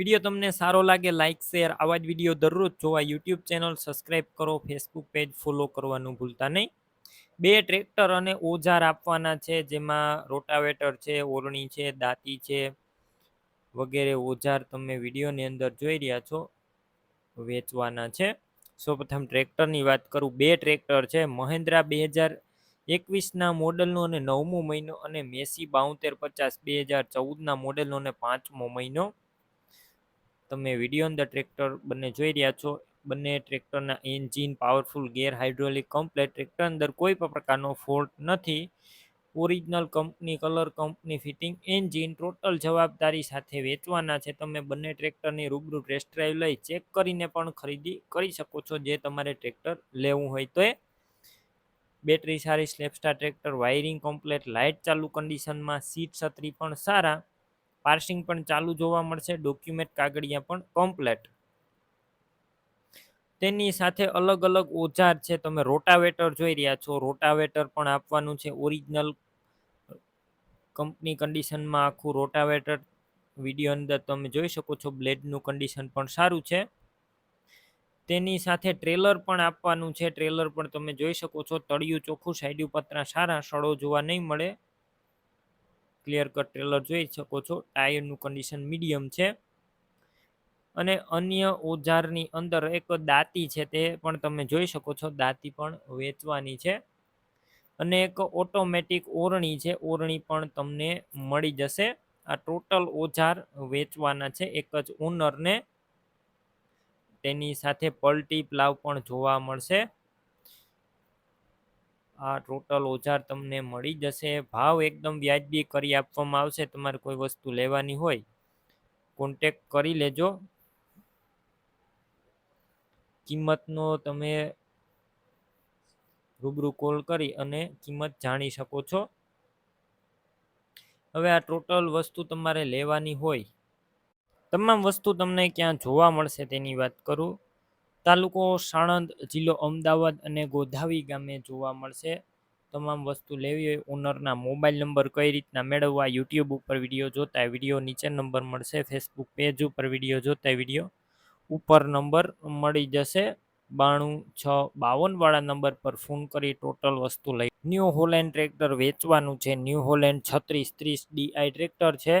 Video તમને સારો લાગે લાઇક શેર આવા જ વીડિયો દરરોજ જોવા યુટ્યુબ ચેનલ સબસ્ક્રાઇબ કરો ફેસબુક પેજ ફોલો કરવાનું ભૂલતા નહીં. બે ટ્રેક્ટર અને ઓજાર આપવાના છે, જેમાં રોટાવેટર છે, ઓરણી છે, દાંતી છે વગેરે ઓજાર તમે વિડીયોની અંદર જોઈ રહ્યા છો, વેચવાના છે. સૌપ્રથમ ટ્રેક્ટરની વાત કરું, બે ટ્રેક્ટર છે, મહેન્દ્રા બે હજાર એકવીસના મોડલનો અને નવમો મહિનો અને મેસી બાઉતેર પચાસ, બે હજાર ચૌદના મોડેલનો અને પાંચમો મહિનો. તમે વીડિયો અંદર ટ્રેક્ટર બંને જોઈ રહ્યા છો. બંને ટ્રેક્ટરના engine powerful gear hydraulic complete tractor અંદર કોઈ પણ પ્રકારનો ફોલ્ટ નથી. Original company colour company fitting engine total જવાબદારી સાથે વેચવાના છે. તમે બંને ટ્રેક્ટરની રૂબરૂ ટેસ્ટ ડ્રાઈવ લઈ ચેક કરીને પણ ખરીદી કરી શકો છો જે તમારે ટ્રેક્ટર લેવું હોય તો એ. બેટરી સારી self starter tractor wiring complete light ચાલુ કન્ડિશનમાં સીટ છત્રી પણ સારા. પાર્સિંગ પણ ચાલુ જોવા મળશે, ડોક્યુમેન્ટ કાગળિયા પણ કમ્પ્લેટ તેની સાથે અલગ અલગ ઓજાર છે, તમે રોટાવેટર જોઈ રહ્યા છો. રોટાવેટર પણ આપવાનું છે, ઓરિજિનલ કંપની કન્ડિશનમાં આખું રોટાવેટર. વીડિયો અંદર તમે જોઈ શકો છો, બ્લેડનું કન્ડિશન પણ સારું છે. તેની સાથે ટ્રેલર પણ આપવાનું છે, ટ્રેલર પણ તમે જોઈ શકો છો. તળિયું ચોખ્ખું, સાઈડ પતરા સારા સડો જોવા નહીં મળે. ક્લિયર કટ ટ્રેલર જોઈ શકો છો. ટાયરનું કન્ડિશન મીડિયમ છે. અને અન્ય ઓજારની અંદર એક દાંતી છે તે પણ તમે જોઈ શકો છો. દાંતી પણ વેચવાની છે. અને એક ઓટોમેટિક ઓરણી છે. ઓરણી પણ તમને મળી જશે. આ ટોટલ ઓજાર વેચવાના છે. એક જ ઓનરને તેની સાથે પલટી પ્લાવ પણ જોવા મળશે. આ ટોટલ ઓજાર તમને મળી જશે. ભાવ એકદમ વ્યાજબી કરી આપવામાં આવશે. તમારે કોઈ વસ્તુ લેવાની હોય કોન્ટેક કરી લેજો. કિંમતનો તમે રૂબરૂ કોલ કરી અને કિંમત જાણી શકો છો. હવે આ ટોટલ વસ્તુ તમારે લેવાની હોય. તમામ વસ્તુ તમને ક્યાં જોવા મળશે તેની વાત કરું. તાલુકો સાણંદ, જિલ્લો અમદાવાદ અને ગોધાવી ગામે જોવા મળશે. તમામ વસ્તુ લેવી હોય, ઓનરના મોબાઈલ નંબર કઈ રીતના મેળવવા, યુટ્યુબ ઉપર વીડિયો જોતા વીડિયો નીચે નંબર મળશે, ફેસબુક પેજ ઉપર વીડિયો જોતા વીડિયો ઉપર નંબર મળી જશે. બાણું છ બાવનવાળા નંબર પર ફોન કરી ટોટલ વસ્તુ લઈ. ન્યૂ હોલેન્ડ ટ્રેક્ટર વેચવાનું છે. ન્યૂ હોલેન્ડ છત્રીસ ત્રીસ ડીઆઈ ટ્રેક્ટર છે.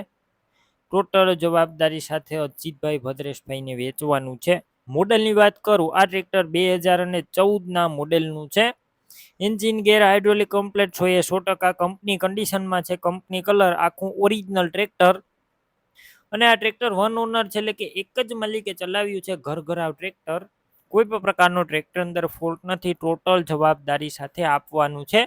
ટોટલ જવાબદારી સાથે અજીતભાઈ, ભદ્રેશભાઈને વેચવાનું છે. મોડલની વાત કરું, આ ટ્રેક્ટર બે હજાર અને ચૌદના મોડેલનું છે. એન્જિન ગેર હાઇડ્રોલિક કમ્પ્લેટ છો, એ સો ટકા કંપની કન્ડિશનમાં છે, કંપની કલર આખું ઓરિજિનલ ટ્રેક્ટર. અને આ ટ્રેક્ટર વન ઓનર છે, એટલે કે એક જ માલિકે ચલાવ્યું છે ઘર ઘરાવ ટ્રેક્ટર. કોઈ પણ પ્રકારનો ટ્રેક્ટર અંદર ફોલ્ટ નથી, ટોટલ જવાબદારી સાથે આપવાનું છે.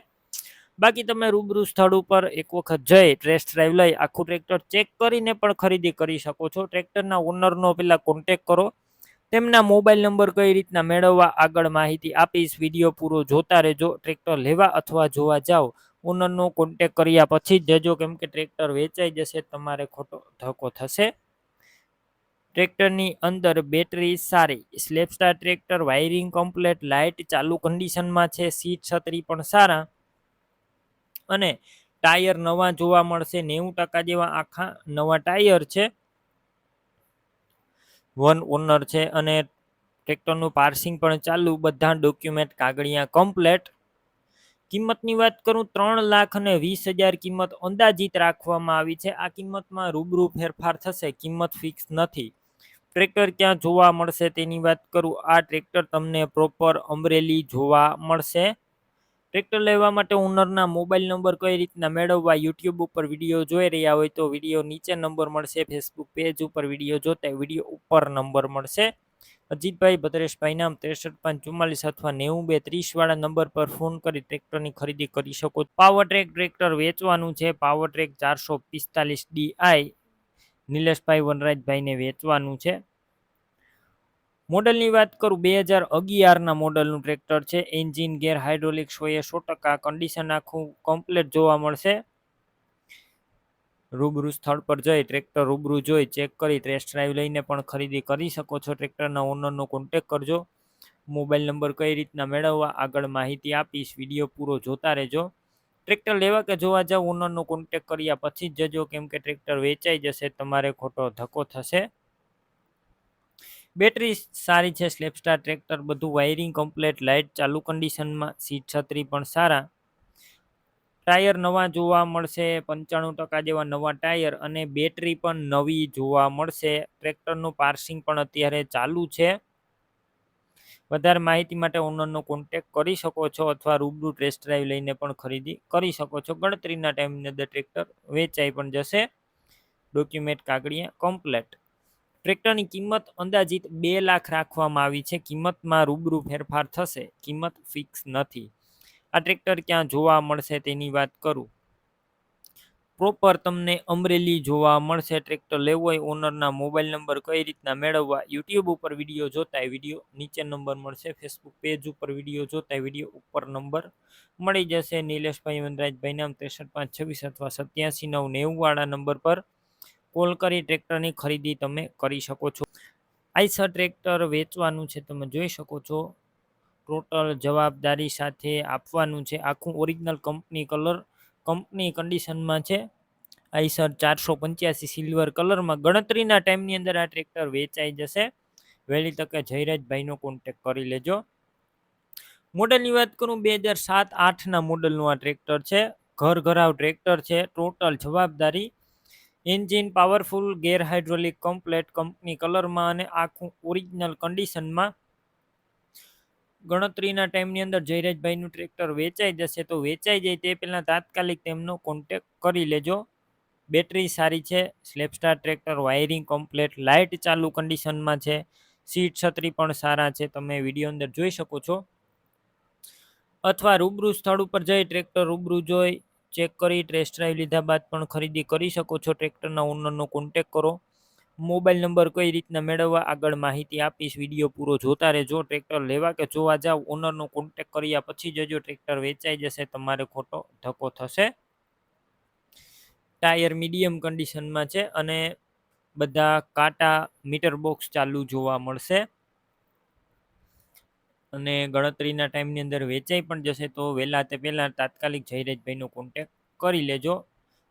બાકી તમે રૂબરૂ સ્થળ ઉપર એક વખત જઈ, ટેસ્ટ ડ્રાઈવ લઈ, આખું ટ્રેક્ટર ચેક કરીને પણ ખરીદી કરી શકો છો. ટ્રેક્ટરના ઓનરનો પહેલાં કોન્ટેક કરો. તેમના મોબાઈલ નંબર કઈ રીતના મેળવવા આગળ માહિતી આપીશ, વીડિયો પૂરો જોતા રહેજો, ટ્રેક્ટર લેવા અથવા જોવા જાઓ. ઓનરનો કોન્ટેક કર્યા પછી જ જજો, કેમ કે ટ્રેક્ટર વેચાઈ જશે, તમારે ખોટો ધક્કો થશે. ટ્રેક્ટરની અંદર બેટરી સારી self starter tractor, wiring complete, light ચાલુ કન્ડિશનમાં છે, સીટ છત્રી પણ સારા. અને ટાયર નવા જોવા મળશે, નેવું ટકા જેવા આખા નવા ટાયર છે. વન ઓનર છે અને ટ્રેક્ટરનું પાર્સિંગ પણ ચાલુ. બધા ડોક્યુમેન્ટ કાગળિયા કમ્પ્લેટ. કિંમતની વાત કરું, ત્રણ લાખ અને વીસ હજાર કિંમત અંદાજિત રાખવામાં આવી છે. આ કિંમતમાં રૂબરૂ ફેરફાર થશે, કિંમત ફિક્સ નથી. ટ્રેક્ટર ક્યાં જોવા મળશે તેની વાત કરું. આ ટ્રેક્ટર તમને પ્રોપર અમરેલી જોવા મળશે. ટ્રેક્ટર લેવા માટે ઓનરના મોબાઈલ નંબર કઈ રીતના મેળવવા યુટ્યુબ ઉપર વીડિયો જોઈ રહ્યા હોય તો વીડિયો નીચે નંબર મળશે. ફેસબુક પેજ ઉપર વીડિયો જોતા વીડિયો ઉપર નંબર મળશે. અજીતભાઈ ભદ્રેશભાઈ નામ ત્રેસઠ પાંચ ચુમ્માલીસ અથવા નેવું બે ત્રીસ વાળા નંબર પર ફોન કરી ટ્રેક્ટરની ખરીદી કરી શકો પાવર ટ્રેક ટ્રેક્ટર વેચવાનું છે. પાવર ટ્રેક ચારસો પિસ્તાલીસ ડીઆઈ નિલેશભાઈ વનરાજભાઈને વેચવાનું છે. મોડલની વાત કરું, બે હજાર અગિયારના મોડલનું ટ્રેક્ટર છે. એન્જિન ગેર હાઇડ્રોલિક સો એ સો ટકા કન્ડિશન આખું કમ્પ્લેટ જોવા મળશે. રૂબરૂ સ્થળ પર જઈ ટ્રેક્ટર રૂબરૂ જોઈ ચેક કરી ટેસ્ટ ડ્રાઈવ લઈને પણ ખરીદી કરી શકો છો. ટ્રેક્ટરના ઓનરનો કોન્ટેક કરજો. મોબાઈલ નંબર કઈ રીતના મેળવવા આગળ માહિતી આપીશ. વીડિયો પૂરો જોતા રહેજો. ટ્રેક્ટર લેવા કે જોવા જાવ ઓનરનો કોન્ટેક કર્યા પછી જ જજો. કેમ કે ટ્રેક્ટર વેચાઈ જશે, તમારે ખોટો ધક્કો થશે. બેટરી સારી છે સ્લેપસ્ટાર ટ્રેક્ટર બધું વાયરિંગ કમ્પ્લેટ લાઇટ ચાલુ કન્ડિશનમાં સીટ છત્રી પણ સારા. ટાયર નવા જોવા મળશે, પંચાણું ટકા જેવા નવા ટાયર અને બેટરી પણ નવી જોવા મળશે. ટ્રેક્ટરનું પાર્સિંગ પણ અત્યારે ચાલુ છે. વધારે માહિતી માટે ઓનરનો કોન્ટેક કરી શકો છો અથવા રૂબરૂ ટેસ્ટ ડ્રાઈવ લઈને પણ ખરીદી કરી શકો છો. ગણતરીના ટાઈમની અંદર ટ્રેક્ટર વેચાઈ પણ જશે. ડોક્યુમેન્ટ કાગળિયા કમ્પ્લેટ ટ્રેક્ટરની કિંમત અંદાજિત બે લાખ રાખવામાં આવી છે. કિંમતમાં રૂબરૂ ફેરફાર થશે. કિંમત ફિક્સ નથી. આ ટ્રેક્ટર ક્યાં જોવા મળશે તેની વાત કરું. પ્રોપર તમને અમરેલી જોવા મળશે. ટ્રેક્ટર લેવું હોય ઓનરના મોબાઈલ નંબર કઈ રીતના મેળવવા યુટ્યુબ ઉપર વીડિયો જોતા વીડિયો નીચે નંબર મળશે. ફેસબુક પેજ ઉપર વીડિયો જોતા વીડિયો ઉપર નંબર મળી જશે. નિલેશભાઈ વનરાજભાઈ નામ ત્રેસઠ પાંચ છવ્વીસ અથવા સત્યાસી નવ નેવું વાળા નંબર પર કોલ કરી ટ્રેક્ટરની ખરીદી તમે કરી શકો છો. આઈસર ટ્રેક્ટર વેચવાનું છે તમે જોઈ શકો છો. ટોટલ જવાબદારી સાથે આપવાનું છે. આખું ઓરિજિનલ કંપની કલર, કંપની કન્ડિશનમાં છે. આઈસર ચારસો પંચ્યાસી સિલ્વર કલરમાં ગણતરીના ટાઈમની અંદર આ ટ્રેક્ટર વેચાઈ જશે. વહેલી તકે જયરાજભાઈનો કોન્ટેક કરી લેજો. મોડલની વાત કરું, બે હજાર સાત આઠના મોડલનું આ ટ્રેક્ટર છે. ઘર ઘરાવ ટ્રેક્ટર છે. ટોટલ જવાબદારી engine powerful, gear hydraulic, complete company કલરમાં અને આખું ઓરિજિનલ કન્ડિશનમાં. ગણતરીના ટાઈમની અંદર જયરાજભાઈનું ટ્રેક્ટર વેચાઈ જશે તો વેચાઈ જાય તે પહેલાં તાત્કાલિક તેમનો કોન્ટેક કરી લેજો. બેટરી સારી છે, self starter tractor, wiring complete, light ચાલુ કન્ડિશનમાં છે, સીટ છત્રી પણ સારા છે, તમે વીડિયો અંદર જોઈ શકો છો. અથવા રૂબરૂ સ્થળ ઉપર જઈ ટ્રેક્ટર રૂબરૂ જોઈ ચેક કરી ટેસ્ટ ડ્રાઈવ લીધા બાદ પણ ખરીદી કરી શકો છો. ટ્રેક્ટરના ઓનરનો કોન્ટેક કરો. મોબાઈલ નંબર કઈ રીતના મેળવવા આગળ માહિતી આપીશ. વીડિયો પૂરો જોતા રહેજો. ટ્રેક્ટર લેવા કે જોવા જાવ ઓનરનો કોન્ટેક કર્યા પછી જજો ટ્રેક્ટર વેચાઈ જશે, તમારે ખોટો ધક્કો થશે. ટાયર મીડિયમ કન્ડિશનમાં છે અને બધા કાંટા મીટર બોક્સ ચાલુ જોવા મળશે. અને ગણતરીના ટાઈમની અંદર વેચાઈ પણ જશે તો વહેલા તે પહેલાં તાત્કાલિક જયરાજભાઈનો કોન્ટેક કરી લેજો.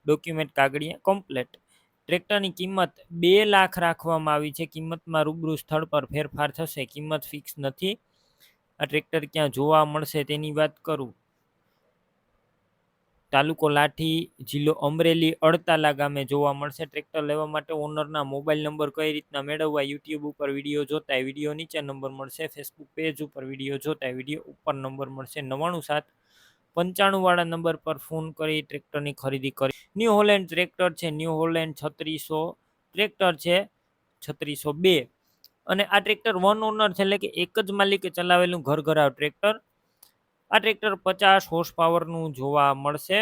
ડોક્યુમેન્ટ કાગળિયા કમ્પ્લેટ ટ્રેક્ટરની કિંમત બે લાખ રાખવામાં આવી છે. કિંમતમાં રૂબરૂ સ્થળ પર ફેરફાર થશે. કિંમત ફિક્સ નથી. આ ટ્રેક્ટર ક્યાં જોવા મળશે તેની વાત કરું. તાલુકો લાઠી, જિલ્લો અમરેલી, અડતાલા ગામે જોવા મળશે. ટ્રેક્ટર લેવા માટે ઓનરના મોબાઈલ નંબર કઈ રીતના મેળવવા, યુટ્યુબ ઉપર વીડિયો જોતા વીડિયો નીચે નંબર મળશે. ફેસબુક પેજ ઉપર વીડિયો જોતા વીડિયો ઉપર નંબર મળશે. નવ્વાણું સાત પંચાણું વાળા નંબર પર ફોન કરી ટ્રેક્ટરની ખરીદી કરી. ન્યૂ હોલેન્ડ ટ્રેક્ટર છે. ન્યૂ હોલેન્ડ છત્રીસો, ટ્રેક્ટર છે છત્રીસો બે. અને આ ટ્રેક્ટર વન ઓનર છે. એટલે કે એક જ માલિકે ચલાવેલું ઘર ઘરાવ ટ્રેક્ટર. આ ટ્રેક્ટર પચાસ હોર્સ પાવરનું જોવા મળશે.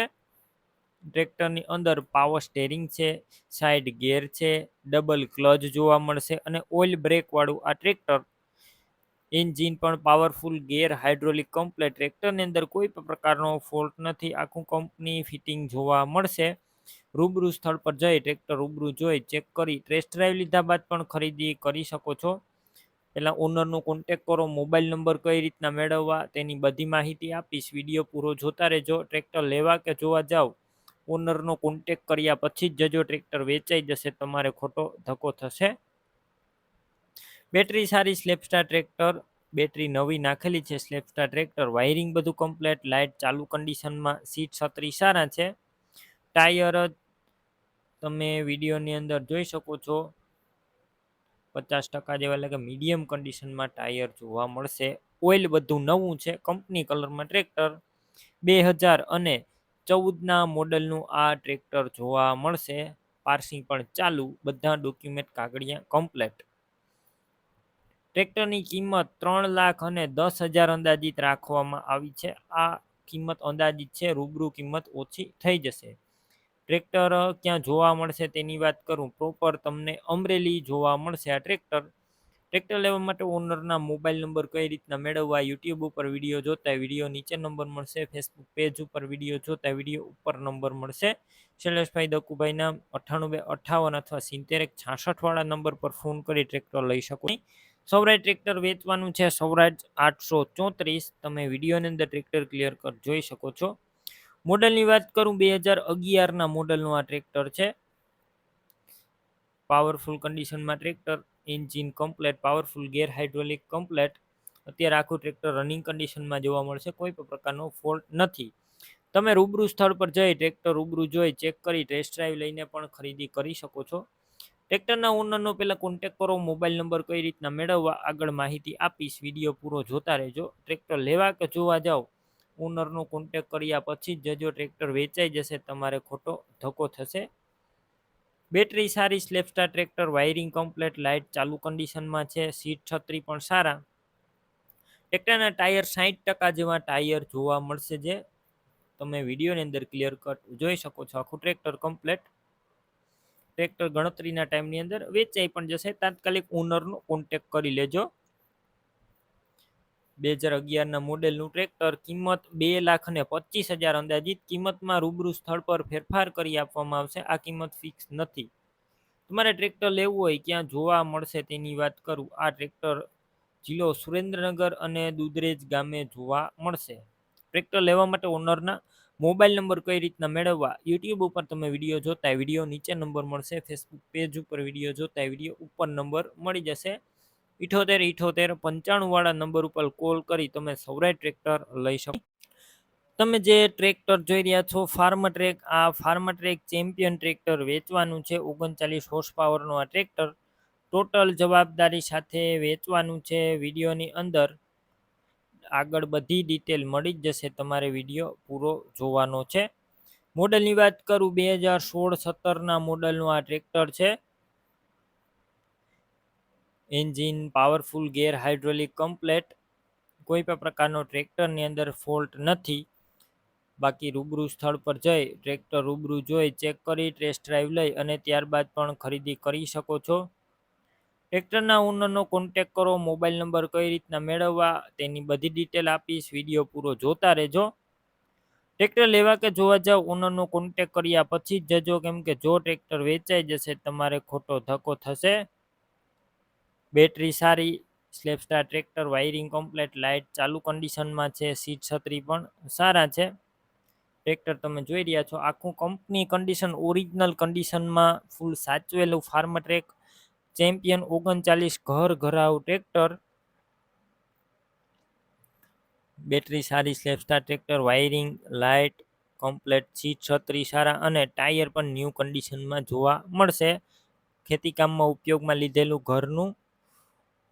ટ્રેક્ટરની અંદર પાવર સ્ટેરિંગ છે સાઈડ ગેર છે ડબલ ક્લચ જોવા મળશે અને ઓઇલ બ્રેકવાળું આ ટ્રેક્ટર એન્જિન પણ પાવરફુલ ગેર હાઇડ્રોલિક કમ્પ્લેટ ટ્રેક્ટરની અંદર કોઈ પણ પ્રકારનો ફોલ્ટ નથી. આખું કંપની ફિટિંગ જોવા મળશે. રૂબરૂ સ્થળ પર જઈ ટ્રેક્ટર રૂબરૂ જોઈ ચેક કરી ટેસ્ટ ડ્રાઈવ લીધા બાદ પણ ખરીદી કરી શકો છો. પહેલાં ઓનરનો કોન્ટેક કરો મોબાઈલ નંબર કઈ રીતના મેળવવા, તેની બધી માહિતી આપીશ. વીડિયો પૂરો જોતા રહેજો ટ્રેક્ટર લેવા કે જોવા જાઓ ઓનરનો કોન્ટેક કર્યા પછી જ જજો ટ્રેક્ટર વેચાઈ જશે, તમારે ખોટો ધક્કો થશે. બેટરી સારી સ્લેપસ્ટાર ટ્રેક્ટર બેટરી નવી નાખેલી છે સ્લેપસ્ટાર ટ્રેક્ટર વાયરિંગ બધું કમ્પ્લેટ લાઇટ ચાલુ કન્ડિશનમાં સીટ છત્રી સારા છે. ટાયર તમે વિડીયોની અંદર જોઈ શકો છો. પચાસ ટકા જેવા એટલે કે મીડિયમ કન્ડિશનમાં ટાયર જોવા મળશે. ઓઇલ બધું નવું છે. કંપની કલરમાં ટ્રેક્ટર બે હજાર અને ચૌદના મોડલનું આ ટ્રેક્ટર જોવા મળશે. પાર્સિંગ પણ ચાલુ. બધા ડોક્યુમેન્ટ કાગળિયા કમ્પ્લેટ ટ્રેક્ટરની કિંમત ત્રણ લાખ અને દસ હજાર અંદાજિત રાખવામાં આવી છે. આ કિંમત અંદાજિત છે. રૂબરૂ કિંમત ઓછી થઈ જશે. ટ્રેક્ટર ક્યાં જોવા મળશે તેની વાત કરું પ્રોપર તમને અમરેલી જોવા મળશે આ ટ્રેક્ટર. ટ્રેક્ટર લેવા માટે ઓનરના મોબાઈલ નંબર કઈ રીતના મેળવવા યુટ્યુબ ઉપર વીડિયો જોતા વીડિયો નીચે નંબર મળશે ફેસબુક પેજ ઉપર વીડિયો જોતા વીડિયો ઉપર નંબર મળશે. શૈલેષભાઈ દકુભાઈના અઠ્ઠાણું બે અઠ્ઠાવન અથવા સિત્તેર એક છાસઠવાળા નંબર પર ફોન કરી ટ્રેક્ટર લઈ શકો સૌરાજ ટ્રેક્ટર વેચવાનું છે સૌરાજ આઠસો ચોત્રીસ. તમે વિડીયોની અંદર ટ્રેક્ટર ક્લિયર કર, જોઈ શકો છો. મોડલની વાત કરું, બે હજાર અગિયારના મોડલનું આ ટ્રેક્ટર છે. પાવરફુલ કન્ડિશનમાં tractor engine complete powerful gear hydraulic complete અત્યારે આખું ટ્રેક્ટર રનિંગ કન્ડિશનમાં જોવા મળશે, કોઈ પણ પ્રકારનો ફોલ્ટ નથી. તમે રૂબરૂ સ્થળ પર જઈ ટ્રેક્ટર રૂબરૂ જોઈ ચેક કરી ટેસ્ટ ડ્રાઈવ લઈને પણ ખરીદી કરી શકો છો. ટ્રેક્ટરના ઓનરનો પહેલાં કોન્ટેક કરો મોબાઈલ નંબર કઈ રીતના મેળવવા, આગળ માહિતી આપીશ, વીડિયો પૂરો જોતા રહેજો. ટ્રેક્ટર લેવા કે જોવા જાઓ ઓનરનો કોન્ટેક કર્યા પછી જ જો ટ્રેક્ટર વેચાઈ જશે, તમારે ખોટો ધક્કો થશે. બેટરી સારી self starter tractor wiring complete light ચાલુ કન્ડિશનમાં છે સીટ છત્રી પણ સારા. ટ્રેક્ટરના ટાયર સાહીઠ ટકા જેવા ટાયર જોવા મળશે જે તમે વિડીયોની અંદર ક્લિયર કટ જોઈ શકો છો. આખું ટ્રેક્ટર કમ્પ્લેટ ટ્રેક્ટર ગણતરીના ટાઈમની અંદર વેચાઈ પણ જશે. તાત્કાલિક ઓનરનો કોન્ટેક કરી લેજો. બે હજાર અગિયારના મોડેલનું ટ્રેક્ટર કિંમત બે લાખ અને પચીસ હજાર અંદાજિત કિંમતમાં રૂબરૂ સ્થળ પર ફેરફાર કરી આપવામાં આવશે. આ કિંમત ફિક્સ નથી. તમારે ટ્રેક્ટર લેવું હોય ક્યાં જોવા મળશે તેની વાત કરું. આ ટ્રેક્ટર જિલ્લો સુરેન્દ્રનગર અને દુધરેજ ગામે જોવા મળશે. ટ્રેક્ટર લેવા માટે ઓનરના મોબાઈલ નંબર કઈ રીતના મેળવવા? યુટ્યુબ ઉપર તમે વીડિયો જોતા વીડિયો નીચે નંબર મળશે. ફેસબુક પેજ ઉપર વીડિયો જોતા વીડિયો ઉપર નંબર મળી જશે. ઇઠોતેર ઇઠોતેર, પંચાણુંવાળા નંબર ઉપર કોલ કરી તમે સૌરાય ટ્રેક્ટર લઈ શકો. તમે જે ટ્રેક્ટર જોઈ રહ્યા છો, ફાર્મ ટ્રેક, આ ફાર્મ ટ્રેક ચેમ્પિયન ટ્રેક્ટર વેચવાનું છે, ઓગણચાલીસ હોર્સ પાવરનું આ ટ્રેક્ટર. ટોટલ જવાબદારી સાથે વેચવાનું છે, વિડીયોની અંદર આગળ બધી ડિટેલ મળી જ જશે, તમારે વીડિયો પૂરો જોવાનો છે. મોડલની વાત કરું, બે હજાર સોળ, સત્તરના મોડલનું આ ટ્રેક્ટર છે. Engine, powerful gear hydraulic complete, કોઈ પણ પ્રકારનો ટ્રેક્ટરની અંદર ફોલ્ટ નથી. બાકી રૂબરૂ સ્થળ પર જઈ ટ્રેક્ટર રૂબરૂ જોઈ ચેક કરી, ટેસ્ટ ડ્રાઈવ લઈ અને ત્યારબાદ પણ ખરીદી કરી શકો છો. ટ્રેક્ટરના ઓનરનો કોન્ટેક કરો, મોબાઈલ નંબર કઈ રીતના મેળવવા તેની બધી ડિટેલ આપીશ, વીડિયો પૂરો જોતા રહેજો. ટ્રેક્ટર લેવા કે જોવા જાવ, ઓનરનો કોન્ટેક કર્યા પછી જ જજો, કેમ કે જો ટ્રેક્ટર વેચાઈ જશે, તમારે ખોટો ધક્કો થશે. બેટરી સારી, self starter tractor, wiring complete, light ચાલુ કન્ડિશનમાં છે, સીટ છત્રી પણ સારા છે. ટ્રેક્ટર તમે જોઈ રહ્યા છો, આખું કંપની કન્ડિશન, ઓરિજિનલ કન્ડિશનમાં ફૂલ સાચવેલું ફાર્મ ટ્રેક, ચેમ્પિયન ઓગણચાલીસ ઘર ઘરાવ ટ્રેક્ટર. બેટરી સારી, self starter tractor, wiring, light complete, seat છત્રી સારા અને ટાયર પણ ન્યૂ કન્ડિશનમાં જોવા મળશે. ખેતીકામમાં ઉપયોગમાં લીધેલું ઘરનું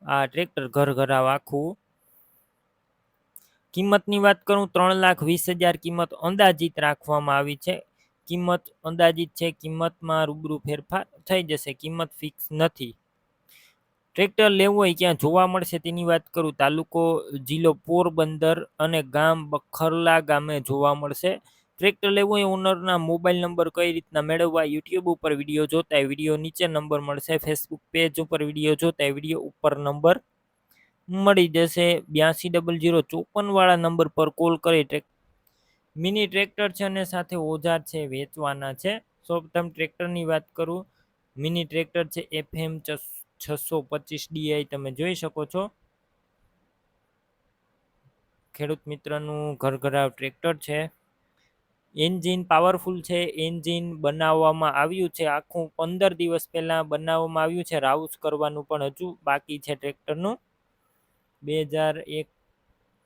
આ ટ્રેક્ટર ઘર ઘરાવ આખું. કિંમતની વાત કરું, ત્રણ લાખ વીસ હજાર કિંમત અંદાજિત રાખવામાં આવી છે. કિંમત અંદાજિત છે, કિંમતમાં રૂબરૂ ફેરફાર થઈ જશે, કિંમત ફિક્સ નથી. ટ્રેક્ટર લેવું હોય ક્યાં જોવા મળશે તેની વાત કરું, તાલુકો જિલ્લો પોરબંદર અને ગામ બખરલા ગામે જોવા મળશે. ટ્રેક્ટર લેવું એ ઓનરના મોબાઈલ નંબર કઈ રીતના મેળવવા યુટ્યુબ ઉપર વીડિયો જોતા વીડિયો નીચે નંબર મળશે. ફેસબુક પેજ ઉપર વીડિયો જોતા વીડિયો ઉપર નંબર મળી જશે. બ્યાસી ડબલ જીરો ચોપનવાળા નંબર પર કોલ કરી ટ્રેક મિની ટ્રેક્ટર છે અને સાથે ઓજાર છે, વેચવાના છે. સૌપ્રથમ ટ્રેક્ટરની વાત કરું મિની ટ્રેક્ટર છે એફએમ છસો પચીસ ડીઆઈ તમે જોઈ શકો છો. ખેડૂત મિત્રનું ઘર ઘરાવ ટ્રેક્ટર છે. એન્જિન પાવરફુલ છે, એન્જિન બનાવવામાં આવ્યું છે, આખું પંદર દિવસ પહેલાં બનાવવામાં આવ્યું છે, રાઉસ કરવાનું પણ હજુ બાકી છે ટ્રેક્ટરનું. બે હજાર એક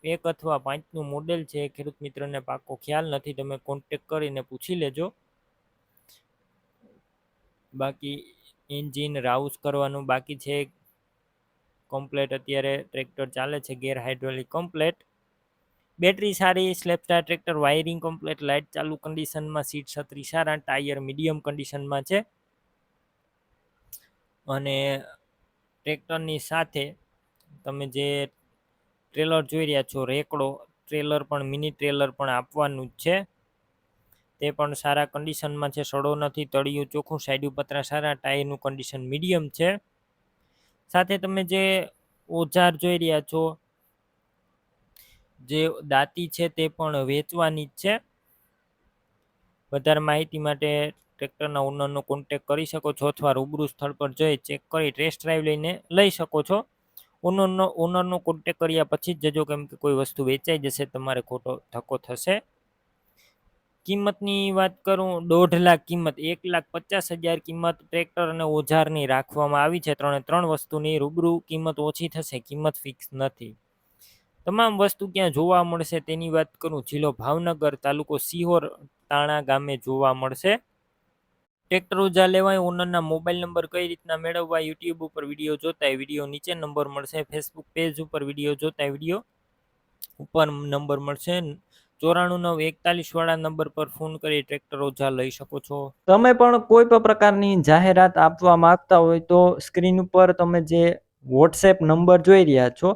એક અથવા પાંચનું મોડેલ છે, ખેડૂત મિત્રને પાકો ખ્યાલ નથી, તમે કોન્ટેક કરીને પૂછી લેજો. બાકી એન્જિન રાઉસ કરવાનું બાકી છે. કમ્પ્લેટ અત્યારે ટ્રેક્ટર ચાલે છે, ગેર હાઇડ્રોલિક કમ્પ્લેટ બેટરી સારી self starter tractor wiring complete light ચાલુ કન્ડિશનમાં સીટ છત્રી સારા ટાયર મીડિયમ કન્ડિશનમાં છે. અને ટ્રેક્ટરની સાથે તમે જે ટ્રેલર જોઈ રહ્યા છો, રેકડો ટ્રેલર પણ મિની ટ્રેલર પણ આપવાનું જ છે. તે પણ સારા કન્ડિશનમાં છે, સડો નથી, તળિયું ચોખ્ખું સાઈડ પતરા સારા ટાયરનું કન્ડિશન મીડિયમ છે. સાથે તમે જે ઓજાર જોઈ રહ્યા છો જે દાંતી છે તે પણ વેચવાની જ છે. વધારે માહિતી માટે ટ્રેક્ટરના ઓનરનો કોન્ટેક કરી શકો છો અથવા રૂબરૂ સ્થળ પર જઈ ચેક કરી ટેસ્ટ ડ્રાઈવ લઈને લઈ શકો છો. ઓનરનો ઓનરનો કોન્ટેક કર્યા પછી જ જજો કેમ કે કોઈ વસ્તુ વેચાઈ જશે, તમારે ખોટો ધક્કો થશે. કિંમતની વાત કરું, દોઢ લાખ કિંમત, એક લાખ પચાસ હજાર કિંમત, ટ્રેક્ટર અને ઓજારની રાખવામાં આવી છે. ત્રણે ત્રણ વસ્તુની રૂબરૂ કિંમત ઓછી થશે, કિંમત ફિક્સ નથી. તમામ વસ્તુ ક્યાં જોવા મળશે તેની વાત કરું. જિલ્લો ભાવનગર તાલુકો સિહોર તાણા ગામે જોવા મળશે. ટ્રેક્ટર ઉજા લેવાય, ઓનરના મોબાઈલ નંબર કઈ રીતના મેળવવા, યુટ્યુબ ઉપર વીડિયો જોતા વીડિયો નીચે નંબર મળશે, ફેસબુક પેજ ઉપર વીડિયો જોતા વીડિયો ઉપર નંબર મળશે. ચોરાણું નવ એકતાલીસ વાળા નંબર પર ફોન કરી ટ્રેક્ટર ઓજા લઈ શકો છો. તમે પણ કોઈ પણ પ્રકારની જાહેરાત આપવા માંગતા હોય તો સ્ક્રીન ઉપર તમે જે વોટ્સએપ નંબર જોઈ રહ્યા છો